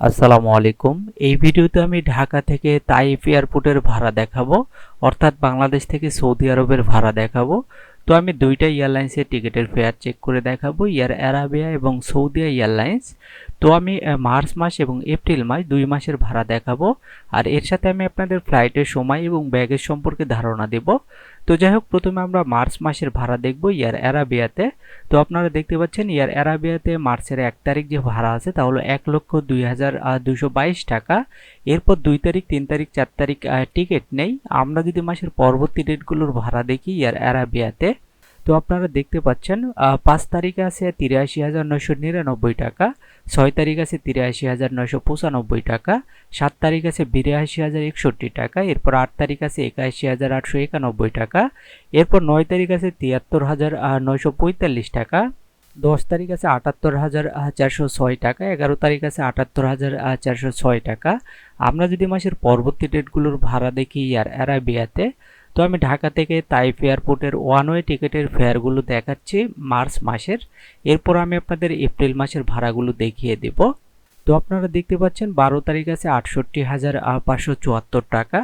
আসসালামু আলাইকুম। এই ভিডিওতে আমি ঢাকা থেকে তাইফ এয়ারপোর্টের ভাড়া দেখাবো, অর্থাৎ বাংলাদেশ থেকে সৌদি আরবের ভাড়া দেখাবো। তো আমি দুইটা এয়ারলাইন্সের টিকিটের ফেয়ার চেক করে দেখাবো এয়ার অ্যারাবিয়া এবং সৌদি এয়ারলাইন্স তো আমি মার্চ মাস এবং এপ্রিল মাস দুই মাসের ভাড়া দেখাবো। আর এর সাথে আমি আপনাদের ফ্লাইটের সময় এবং ব্যাগের সম্পর্কে ধারণা দেব। তো যাই হোক, প্রথমে আমরা মার্চ মাসের ভাড়া দেখব ইয়ার অ্যারাবিয়াতে। তো আপনারা দেখতে পাচ্ছেন, ইয়ার অ্যারাবিয়াতে মার্চের এক তারিখ যে ভাড়া আছে তা হলো এক লক্ষ দুই হাজার দুশো বাইশ টাকা। এরপর দুই তারিখ, তিন তারিখ, চার তারিখ টিকিট নেই। আমরা যদি মাসের পরবর্তী ডেটগুলোর ভাড়া দেখি ইয়ার অ্যারাবিয়াতে তো আপনারা দেখতে পাচ্ছেন পাঁচ তারিখে আছে তিরাশি হাজার নয়শো নিরানব্বই টাকা, ছয় তারিখ আছে তিরাশি হাজার নয়শো পঁচানব্বই টাকা, সাত তারিখ আছে বিরাশি হাজার একষট্টি টাকা, এরপর আট তারিখ আছে একাশি হাজার আটশো একানব্বই টাকা, এরপর নয় তারিখ আছে তিয়াত্তর হাজার নয়শো পঁয়তাল্লিশ টাকা, দশ তারিখ আছে আটাত্তর হাজার চারশো ছয় টাকা, এগারো তারিখ আছে আটাত্তর হাজার চারশো ছয় টাকা। আমরা যদি মাসের পরবর্তী ডেটগুলোর ভাড়া দেখি আর অ্যারাবিয়াতে তো আমি ঢাকা থেকে তাইফ এয়ারপোর্টের ওয়ান ওয়ে টিকিটের ফেয়ারগুলো দেখাচ্ছি মার্চ মাসের। এরপর আমি আপনাদের এপ্রিল মাসের ভাড়াগুলো দেখিয়ে দেব। তো আপনারা দেখতে পাচ্ছেন বারো তারিখ আছে আটষট্টি হাজার পাঁচশো চুয়াত্তর টাকা।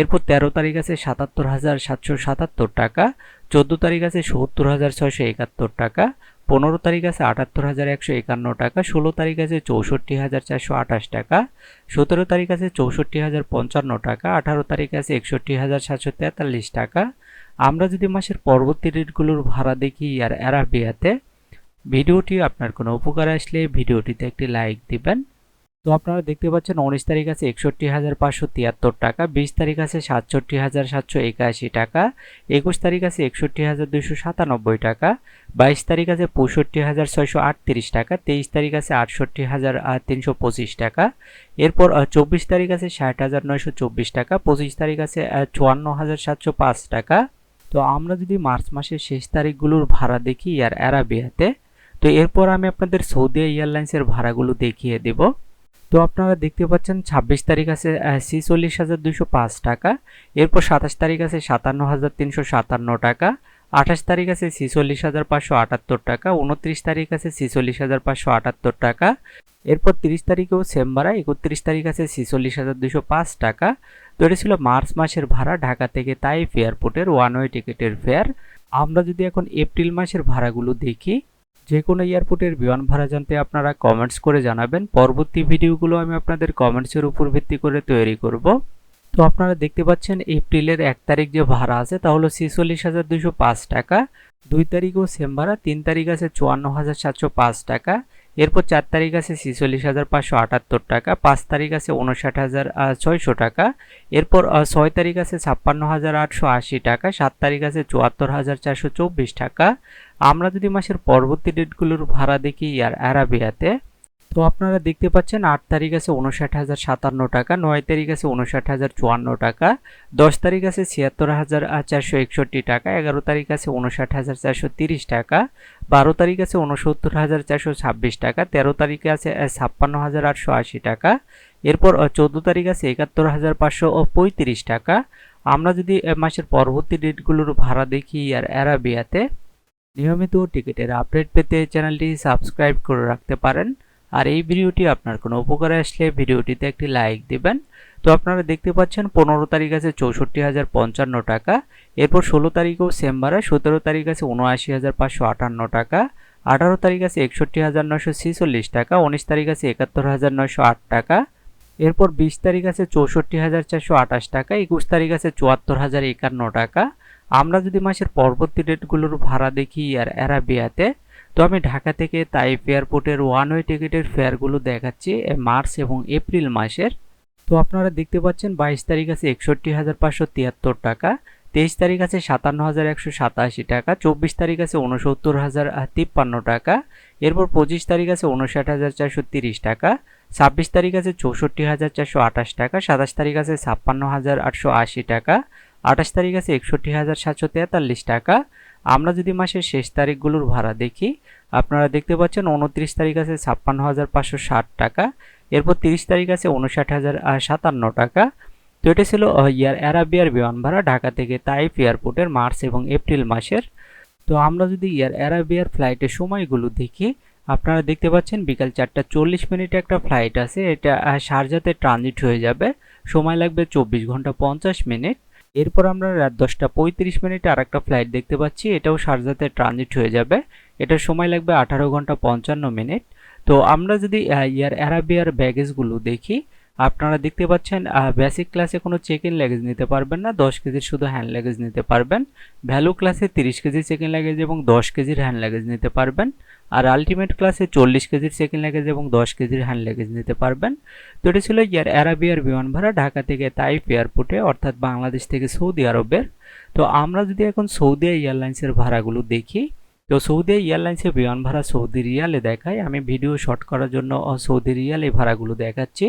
এরপর তেরো তারিখ আছে সাতাত্তর হাজার, সাতশো সাতাত্তর টাকা। চোদ্দ তারিখ আছে সত্তর হাজার, ছয়শো একাত্তর টাকা। পনেরো তারিখ আছে আটাত্তর হাজার একশো একান্ন টাকা, ষোলো তারিখ আছে চৌষট্টি হাজার চারশো আঠাশ টাকা, সতেরো তারিখ আছে চৌষট্টি হাজার পঞ্চান্ন টাকা, আঠারো তারিখ আছে একষট্টি হাজার সাতশো তেতাল্লিশ টাকা। আমরা যদি মাসের পরবর্তী রেটগুলোর ভাড়া দেখি আর অ্যারাবিয়াতে, ভিডিওটি আপনার কোনো উপকার আসলে ভিডিওটিতে একটি লাইক দিবেন। তো আপনারা দেখতে পাচ্ছেন উনিশ তারিখ আছে একষট্টি হাজার পাঁচশো তিয়াত্তর টাকা, বিশ তারিখ আছে সাতষট্টি হাজার সাতশো একাশি টাকা, একুশ তারিখ আছে একষট্টি হাজার দুশো সাতানব্বই টাকা, বাইশ তারিখ আছে পঁয়ষট্টি হাজার ছয়শো আটত্রিশ টাকা, তেইশ তারিখ আছে আটষট্টি হাজার তিনশো পঁচিশ টাকা, এরপর চব্বিশ তারিখ আছে ষাট হাজার নয়শো চব্বিশ টাকা, পঁচিশ তারিখ আছে চুয়ান্ন হাজার সাতশো পাঁচ টাকা। তো আমরা যদি মার্চ মাসের শেষ তারিখগুলোর ভাড়া দেখি আর অ্যারাবিয়াতে, তো এরপর আমি আপনাদের সৌদি এয়ারলাইন্সের ভাড়াগুলো দেখিয়ে দেব। তো আপনারা দেখতে পাচ্ছেন ছাব্বিশ তারিখ আছে ছিচল্লিশ হাজার দুশো পাঁচ টাকা, এরপর সাতাশ তারিখ আছে সাতান্ন হাজার তিনশো সাতান্ন টাকা, আঠাশ তারিখ আছে ছিচল্লিশ হাজার পাঁচশো আটাত্তর টাকা, উনত্রিশ তারিখ আছে ছিচল্লিশ হাজার পাঁচশো আটাত্তর টাকা, এরপর তিরিশ তারিখেও সেম ভাড়া, একত্রিশ তারিখ আছে ছিচল্লিশ হাজার দুশো পাঁচ টাকা। তো এটা ছিল মার্চ মাসের ভাড়া, ঢাকা থেকে তাইফ এয়ারপোর্টের ওয়ান ওয়ে টিকিটের ফেয়ার আমরা যদি এখন এপ্রিল মাসের ভাড়াগুলো দেখি যে কোনো এয়ারপোর্টের বিমান ভাড়া জানতে আপনারা কমেন্টস করে জানাবেন। পরবর্তী ভিডিওগুলো আমি আপনাদের কমেন্টসের উপর ভিত্তি করে তৈরি করব। তো আপনারা দেখতে পাচ্ছেন, এপ্রিলের এক তারিখ যে ভাড়া আছে, তা হলো ছিচল্লিশ হাজার দুশো পাঁচ টাকা। দুই তারিখও সেম ভাড়া, তিন তারিখ আছে চুয়ান্ন হাজার সাতশো পাঁচ টাকা। এরপর চার তারিখ আছে ছিচল্লিশ হাজার পাঁচশো আটাত্তর টাকা। পাঁচ তারিখ আছে উনষাট হাজার ছয়শো টাকা। এরপর ছয় তারিখ আছে ছাপ্পান্ন হাজার আটশো আশি টাকা। সাত তারিখ আছে চুয়াত্তর হাজার চারশো চব্বিশ টাকা। আমরা যদি মাসের পরবর্তী ডেটগুলোর ভাড়া দেখি আর অ্যারাবিয়াতে, তো আপনারা দেখতে পাচ্ছেন আট তারিখ আছে উনষাট হাজার সাতান্ন টাকা, নয় তারিখ আছে উনষাট হাজার চুয়ান্ন টাকা, দশ তারিখ আছে ছিয়াত্তর হাজার চারশো একষট্টি টাকা, এগারো তারিখ আছে উনষাট হাজার চারশো তিরিশ টাকা, বারো তারিখ আছে উনসত্তর হাজার চারশো ছাব্বিশ টাকা, তেরো তারিখে আছে ছাপ্পান্ন হাজার আটশো আশি টাকা, এরপর চোদ্দ তারিখ আছে একাত্তর হাজার পাঁচশো পঁয়ত্রিশ টাকা। আমরা যদি মাসের পরবর্তী ডেটগুলোর ভাড়া দেখি আর অ্যারাবিয়াতে নিয়মিত টিকিটের আপডেট পেতে চ্যানেলটি সাবস্ক্রাইব করে রাখতে পারেন। আর এই ভিডিওটি আপনার কোনো উপকারে আসলে ভিডিওটিতে একটি লাইক দিবেন। তো আপনারা দেখতে পাচ্ছেন পনেরো তারিখ আছে চৌষট্টি হাজার পঞ্চান্ন টাকা। এরপর ষোলো তারিখেও সেম ভাড়া সতেরো তারিখ আছে উনআশি হাজার পাঁচশো আটান্ন টাকা। আঠারো তারিখ আছে একষট্টি হাজার নয়শো ছেচল্লিশ টাকা। উনিশ তারিখ আছে একাত্তর হাজার নয়শো আট টাকা। এরপর বিশ তারিখ আছে চৌষট্টি হাজার চারশো আঠাশ টাকা। একুশ তারিখ আছে চুয়াত্তর হাজার একান্ন টাকা। আমরা যদি মাসের পরবর্তী ডেটগুলোর ভাড়া দেখি আর অ্যারাবিয়াতে, তো আমি ঢাকা থেকে তাইফ এয়ারপোর্টের ওয়ান ওয়ে টিকিটের ফেয়ারগুলো দেখাচ্ছি মার্চ এবং এপ্রিল মাসের। তো আপনারা দেখতে পাচ্ছেন বাইশ তারিখ আছে একষট্টি হাজার পাঁচশো তিয়াত্তর টাকা, তেইশ তারিখ আছে সাতান্ন হাজার একশো সাতাশি টাকা, চব্বিশ তারিখ আছে উনসত্তর হাজার তিপ্পান্ন টাকা, এরপর পঁচিশ তারিখ আছে উনষাট হাজার চারশো তিরিশ টাকা, ছাব্বিশ তারিখ আছে চৌষট্টি হাজার চারশো আঠাশ টাকা, সাতাশ তারিখ আছে ছাপ্পান্ন হাজার আটশো আশি টাকা আঠাশ তারিখ আছে একষট্টি হাজার সাতশো তেতাল্লিশ টাকা। আমরা যদি মাসের শেষ তারিখগুলোর ভাড়া দেখি আপনারা দেখতে পাচ্ছেন উনত্রিশ তারিখ আছে ছাপ্পান্ন হাজার পাঁচশো ষাট টাকা এরপর তিরিশ তারিখ আছে উনষাট হাজার সাতান্ন টাকা। তো এটা ছিল ইয়ার অ্যারাবিয়ার বিমান ভাড়া ঢাকা থেকে তাইফ এয়ারপোর্টের মার্চ এবং এপ্রিল মাসের। তো আমরা যদি ইয়ার অ্যারাবিয়ার ফ্লাইটের সময়গুলো দেখি আপনারা দেখতে পাচ্ছেন বিকাল চারটা চল্লিশ মিনিটে একটা ফ্লাইট আছে এটা আহ, শারজাতে ট্রানজিট হয়ে যাবে। সময় লাগবে চব্বিশ ঘণ্টা পঞ্চাশ মিনিট। এরপর আমরা রাত দশটা পঁয়ত্রিশ মিনিটে আর একটা ফ্লাইট দেখতে পাচ্ছি। এটাও সারজাতে ট্রানজিট হয়ে যাবে। এটার সময় লাগবে আঠারো ঘণ্টা পঞ্চান্ন মিনিট। তো আমরা যদি ইয়ার অ্যারাবিয়ার ব্যাগেজগুলো দেখি আপনারা দেখতে পাচ্ছেন বেসিক ক্লাসে কোনো চেক ইন লাগেজ নিতে পারবেন না, দশ কেজির শুধু হ্যান্ড লাগেজ নিতে পারবেন। ভ্যালু ক্লাসে তিরিশ কেজির চেক ইন লাগেজ এবং দশ কেজির হ্যান্ড লাগেজ নিতে পারবেন। আর আলটিমেট ক্লাসে চল্লিশ কেজির চেক ইন লাগেজ এবং দশ কেজির হ্যান্ড লাগেজ নিতে পারবেন। তো এটা ছিল ইয়ার অ্যারাবিয়ার বিমান ভাড়া, ঢাকা থেকে তাইফ এয়ারপোর্টে, অর্থাৎ বাংলাদেশ থেকে সৌদি আরবের। তো আমরা যদি এখন সৌদি এয়ারলাইন্সের ভাড়াগুলো দেখি তো সৌদি এয়ারলাইন্সের বিমান ভাড়া সৌদি রিয়ালে দেখায়। আমি ভিডিও শর্ট করার জন্য সৌদি রিয়াল ভাড়াগুলো দেখাচ্ছি।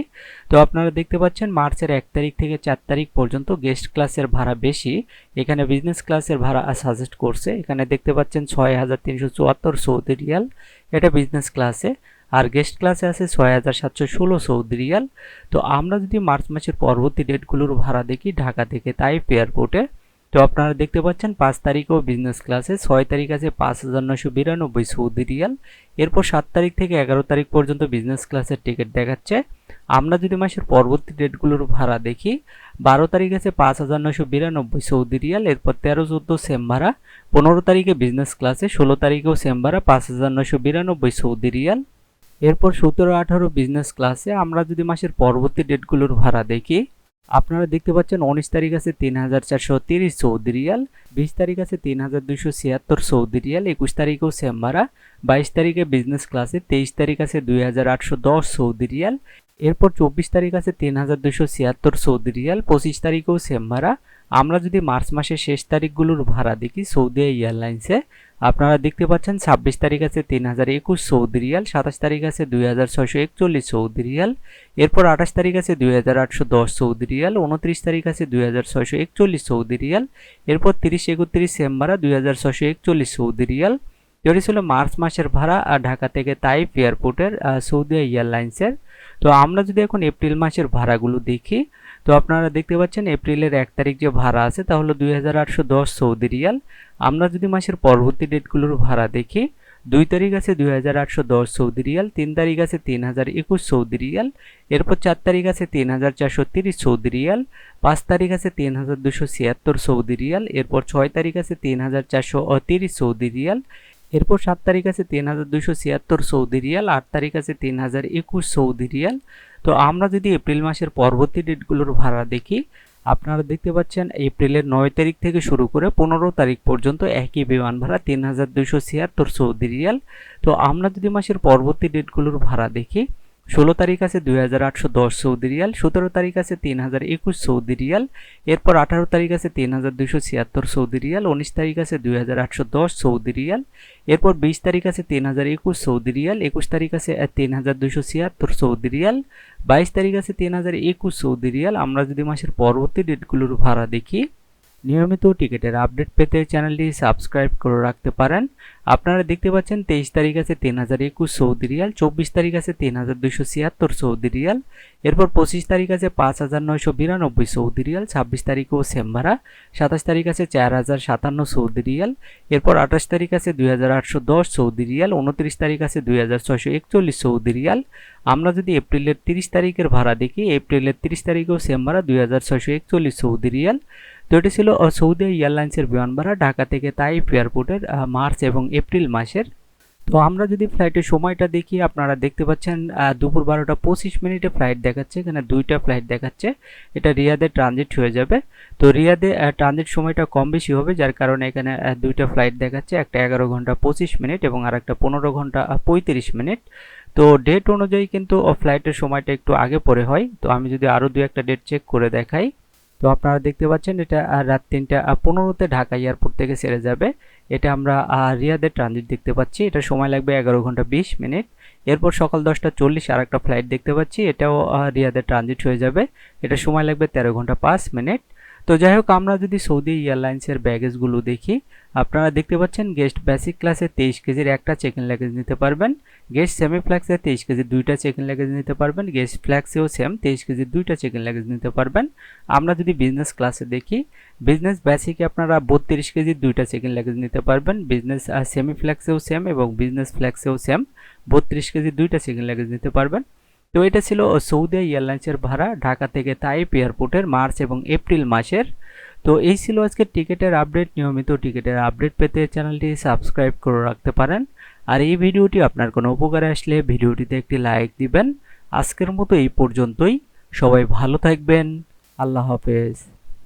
তো আপনারা দেখতে পাচ্ছেন, মার্চের এক তারিখ থেকে চার তারিখ পর্যন্ত গেস্ট ক্লাসের ভাড়া বেশি। এখানে বিজনেস ক্লাসের ভাড়া সাজেস্ট করছে। এখানে দেখতে পাচ্ছেন, ছয় হাজার তিনশো চুয়াত্তর সৌদি রিয়াল এটা বিজনেস ক্লাসে আর গেস্ট ক্লাসে আছে ছয় হাজার সাতশো ষোলো সৌদি রিয়াল। তো আমরা যদি মার্চ মাসের পরবর্তী ডেটগুলোর ভাড়া দেখি, ঢাকা থেকে তাইপ এয়ারপোর্টে তো আপনারা দেখতে পাচ্ছেন পাঁচ তারিখেও বিজনেস ক্লাসে ছয় তারিখ আছে পাঁচ হাজার নশো বিরানব্বই সৌদি রিয়াল। এরপর সাত তারিখ থেকে এগারো তারিখ পর্যন্ত বিজনেস ক্লাসের টিকিট দেখাচ্ছে। আমরা যদি মাসের পরবর্তী ডেটগুলোর ভাড়া দেখি, বারো তারিখ আছে পাঁচ হাজার নশো বিরানব্বই সৌদি রিয়াল, এরপর তেরো, চোদ্দ সেম ভাড়া পনেরো তারিখে বিজনেস ক্লাসে ষোলো তারিখেও সেম ভাড়া পাঁচ হাজার নশো বিরানব্বই সৌদি রিয়াল। এরপর সতেরো, আঠারো বিজনেস ক্লাসে আমরা যদি মাসের পরবর্তী ডেটগুলোর ভাড়া দেখি আপনারা দেখতে পাচ্ছেন উনিশ তারিখ আছে তিন হাজার চারশো তিরিশ সৌদি রিয়াল, বিশ তারিখ আছে তিন হাজার দুইশো ছিয়াত্তর সৌদি রিয়াল, একুশ তারিখেও সেম ভাড়া, বাইশ তারিখে বিজনেস ক্লাসে তেইশ তারিখ আছে দুই হাজার আটশো দশ সৌদি রিয়াল, এরপর চব্বিশ তারিখ আছে তিন হাজার দুইশো ছিয়াত্তর সৌদি রিয়াল, পঁচিশ তারিখেও সেম ভাড়া আমরা যদি মার্চ মাসের শেষ তারিখগুলোর ভাড়া দেখি, সৌদি এয়ারলাইন্সে, আপনারা দেখতে পাচ্ছেন ছাব্বিশ তারিখ আছে তিন হাজার একুশ সৌদি রিয়াল, সাতাশ তারিখ আছে দুই হাজার ছয়শো একচল্লিশ সৌদি রিয়াল, এরপর আঠাশ তারিখ আছে দুই হাজার আটশো দশ সৌদি রিয়াল, উনত্রিশ তারিখ আছে দুই হাজার ছয়শো একচল্লিশ সৌদি রিয়াল, এরপর তিরিশ, একত্রিশ সেম ভাড়া দুই হাজার ছয়শো একচল্লিশ সৌদি রিয়াল। এটি ছিল মার্চ মাসের ভাড়া আর ঢাকা থেকে তাইপ এয়ারপোর্টের সৌদি এয়ারলাইন্সের। তো আমরা যদি এখন এপ্রিল মাসের ভাড়াগুলো দেখি তো আপনারা দেখতে পাচ্ছেন এপ্রিলের এক তারিখ যে ভাড়া আছে, তা হলো দুই হাজার আটশো দশ সৌদি রিয়াল। আমরা যদি মাসের পরবর্তী ডেটগুলোর ভাড়া দেখি, দুই তারিখ আছে দুই হাজার আটশো দশ সৌদি রিয়াল, তিন তারিখ আছে তিন হাজার একুশ সৌদি রিয়াল, এরপর চার তারিখ আছে তিন হাজার চারশো তিরিশ সৌদি রিয়াল, পাঁচ তারিখ আছে তিন হাজার দুশো ছিয়াত্তর সৌদি রিয়াল, এরপর ছয় তারিখ আছে তিন হাজার চারশো তিরিশ সৌদি রিয়াল, এরপর সাত তারিখ আছে তিন হাজার দুশো ছিয়াত্তর সৌদি রিয়াল, আট তারিখ আছে তিন হাজার একুশ সৌদি রিয়াল তো আমরা যদি এপ্রিল মাসের পরবর্তী ডেটগুলোর ভাড়া দেখি, আপনারা দেখতে পাচ্ছেন এপ্রিলের নয় তারিখ থেকে শুরু করে পনেরো তারিখ পর্যন্ত একই বিমান ভাড়া তিন হাজার দুশো ছিয়াত্তর সৌদি রিয়াল। তো আমরা যদি মাসের পরবর্তী ডেটগুলোর ভাড়া দেখি ষোলো তারিখ আছে দুই হাজার আটশো দশ সৌদি রিয়াল, সতেরো তারিখ আছে তিন হাজার একুশ সৌদি রিয়াল, এরপর আঠারো তারিখ আছে তিন হাজার দুশো ছিয়াত্তর সৌদি রিয়াল, উনিশ তারিখ আছে দুই হাজার আটশো দশ সৌদি রিয়াল, এরপর বিশ তারিখ আছে তিন হাজার একুশ সৌদি রিয়াল, একুশ তারিখ আছে তিন হাজার দুশো ছিয়াত্তর সৌদি রিয়াল, বাইশ তারিখ আছে তিন হাজার একুশ সৌদি রিয়াল। আমরা যদি মাসের পরবর্তী ডেটগুলোর ভাড়া দেখি নিয়মিত টিকিটের আপডেট পেতে চ্যানেলটি সাবস্ক্রাইব করে রাখতে পারেন। আপনারা দেখতে পাচ্ছেন তেইশ তারিখ আছে তিন হাজার একুশ সৌদি রিয়াল, চব্বিশ তারিখ আছে তিন হাজার দুইশো ছিয়াত্তর সৌদি রিয়াল, এরপর পঁচিশ তারিখ আছে পাঁচ হাজার নয়শো বিরানব্বই সৌদি রিয়াল, ছাব্বিশ তারিখেও সেম ভাড়া সাতাশ তারিখ আছে চার হাজার সাতান্ন সৌদি রিয়াল, এরপর আঠাশ তারিখ আছে দুই হাজার আটশো দশ সৌদি রিয়াল, উনত্রিশ তারিখ আছে দুই হাজার ছয়শো একচল্লিশ সৌদি রিয়াল। আমরা যদি এপ্রিলের তিরিশ তারিখের ভাড়া দেখি, এপ্রিলের তিরিশ তারিখেও সেম ভাড়া দুই হাজার ছয়শো একচল্লিশ সৌদি রিয়াল। তো এটি ছিল সৌদি এয়ারলাইন্সের বিমান ভাড়া ঢাকা থেকে তাইপ এয়ারপোর্টের মার্চ এবং এপ্রিল মাসের। তো আমরা যদি ফ্লাইটের সময়টা দেখি, আপনারা দেখতে পাচ্ছেন দুপুর বারোটা পঁচিশ মিনিটে ফ্লাইট দেখাচ্ছে, এখানে দুইটা ফ্লাইট দেখাচ্ছে। এটা রিয়াদে ট্রানজিট হয়ে যাবে। তো রিয়াদে ট্রানজিট সময়টা কম বেশি হবে, যার কারণে এখানে দুইটা ফ্লাইট দেখাচ্ছে, একটা এগারো ঘণ্টা পঁচিশ মিনিট এবং আর একটা পনেরো ঘণ্টা পঁয়ত্রিশ মিনিট। তো ডেট অনুযায়ী কিন্তু ফ্লাইটের সময়টা একটু আগে পরে হয়। তো আমি যদি আরও দু একটা ডেট চেক করে দেখাই। তো আপনারা দেখতে পাচ্ছেন এটা রাত তিনটা পনেরোতে ঢাকা এয়ারপোর্ট থেকে ছেড়ে যাবে। এটা আমরা রিয়াদের ট্রানজিট দেখতে পাচ্ছি। এটা সময় লাগবে এগারো ঘণ্টা বিশ মিনিট। এরপর সকাল দশটা চল্লিশ আর একটা ফ্লাইট দেখতে পাচ্ছি। এটাও রিয়াদের ট্রানজিট হয়ে যাবে। এটা সময় লাগবে তেরো ঘণ্টা পাঁচ মিনিট। তো যাই হোক, আমরা যদি সৌদি এয়ারলাইন্সের ব্যাগেজগুলো দেখি, আপনারা দেখতে পাচ্ছেন গেস্ট বেসিক ক্লাসে তেইশ কেজির একটা চেক ইন লাগেজ নিতে পারবেন গেস্ট সেমি ফ্ল্যাক্সে তেইশ কেজির দুইটা চেক ইন লাগেজ নিতে পারবেন গেস্ট ফ্ল্যাক্সেও সেম তেইশ কেজির দুইটা চেক ইন লাগেজ নিতে পারবেন। আমরা যদি বিজনেস ক্লাসে দেখি বিজনেস বেসিকে আপনারা বত্রিশ কেজির দুইটা চেক ইন লাগেজ নিতে পারবেন বিজনেস সেমি ফ্ল্যাক্সেও সেম এবং বিজনেস ফ্ল্যাক্সেও সেম বত্রিশ কেজির দুইটা চেক ইন লাগেজ নিতে পারবেন। তো এটা ছিল সৌদি এয়ারলাইন্সের ভাড়া ঢাকা থেকে তাইপ এয়ারপোর্টের মার্চ এবং এপ্রিল মাসের। তো এই ছিল আজকে টিকিটের আপডেট। নিয়মিত টিকিটের আপডেট পেতে চ্যানেলটি সাবস্ক্রাইব করে রাখতে পারেন। আর এই ভিডিওটি আপনার কোনো উপকারে আসলে ভিডিওটিতে একটি লাইক দিবেন। আজকের মতো এই পর্যন্তই। সবাই ভালো থাকবেন। আল্লাহ হাফেজ।